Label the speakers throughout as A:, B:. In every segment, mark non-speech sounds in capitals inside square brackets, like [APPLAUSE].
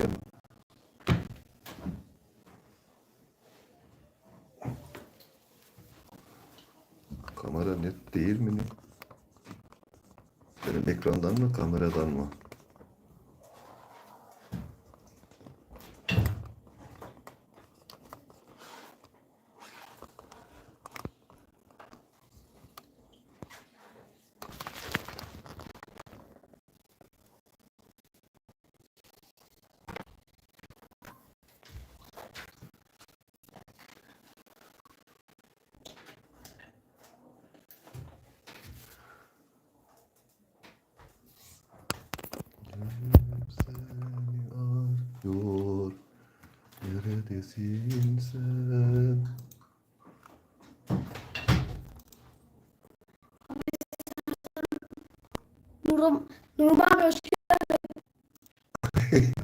A: Gelme. Kamera net değil mi? Benim ekrandan mı kameradan mı? Arıyor. Neredesin sen?
B: Nurum, Nurum abi hoş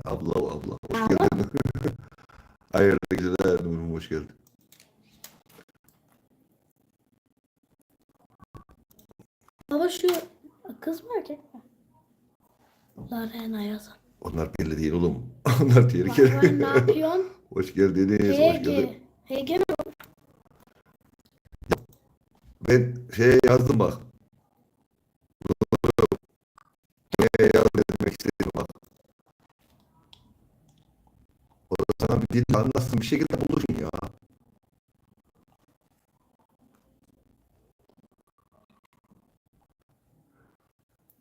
A: Abla [LAUGHS] abla hoş geldin. [LAUGHS] Hayırlı geceler Nurum hoş geldin.
B: Baba şu kız mı erkek mi? Larena yazan.
A: Onlar belli değil oğlum. Onlar tehlikeli.
B: Baba ne yapıyorsun?
A: hoş [LAUGHS] geldiniz. Hoş geldin.
B: Mi?
A: Ben şey yazdım bak. Ne yazdım demek istedim bak. O da sana bir dil anlatsın bir şekilde bulursun ya.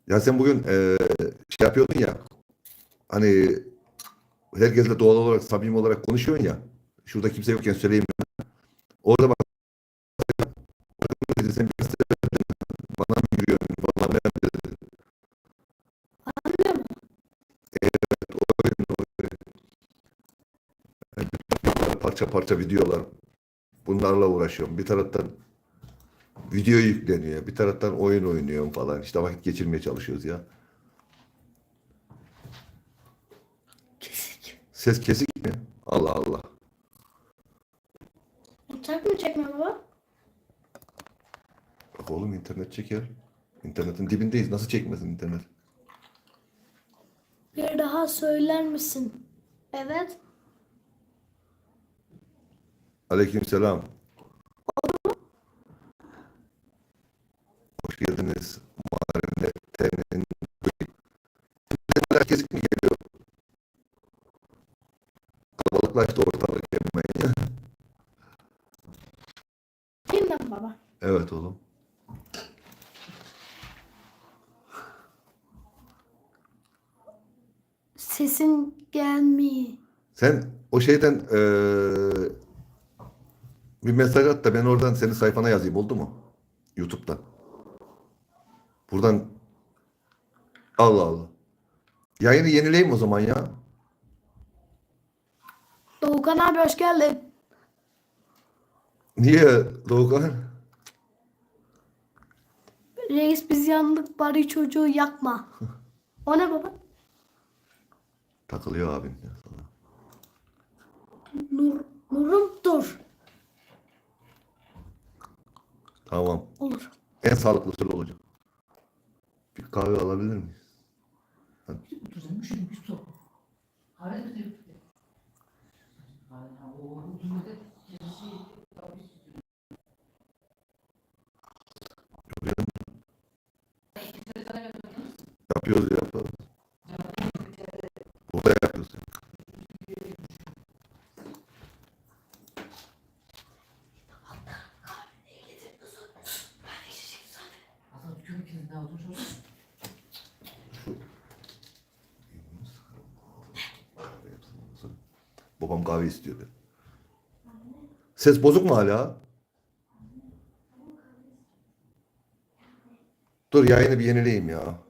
A: Ya sen bugün eee, şey yapıyordun ya. Hani herkesle doğal olarak, samimi olarak konuşuyorsun ya. Şurada kimse yokken söyleyeyim. Orada bak sen bir bana mı yürüyorsun falan ben dedi.
B: Anlıyor musun?
A: Parça parça videolar. Bunlarla uğraşıyorum. Bir taraftan video yükleniyor. Bir taraftan oyun oynuyorum falan. İşte vakit geçirmeye çalışıyoruz ya. Ses kesik mi? Allah Allah.
B: Uçak mı çekme baba?
A: Bak oğlum internet çeker. İnternetin dibindeyiz. Nasıl çekmesin internet?
B: Bir daha söyler misin? Evet.
A: Aleykümselam. Hoş Evet oğlum.
B: Sesin gelmiyor.
A: Sen o şeyden eee, bir mesaj at da ben oradan senin sayfana yazayım oldu mu? YouTube'dan. Buradan Allah Allah. Yayını yenileyim o zaman ya.
B: Doğukan abi hoş geldin.
A: Niye Doğukan?
B: Reis biz yandık bari çocuğu yakma. O ne baba?
A: Takılıyor abin ya sana.
B: Nur, Nurum dur.
A: Tamam.
B: Olur.
A: En sağlıklı söyle olacak. Bir kahve alabilir miyiz?
C: Düzenmişim bir su. Hayır bir de. Hayır,
A: Yapıyoruz yaparız. Burada yapıyoruz. Babam kahve istiyordu. Ses bozuk mu hala? Dur yayını bir yenileyim ya.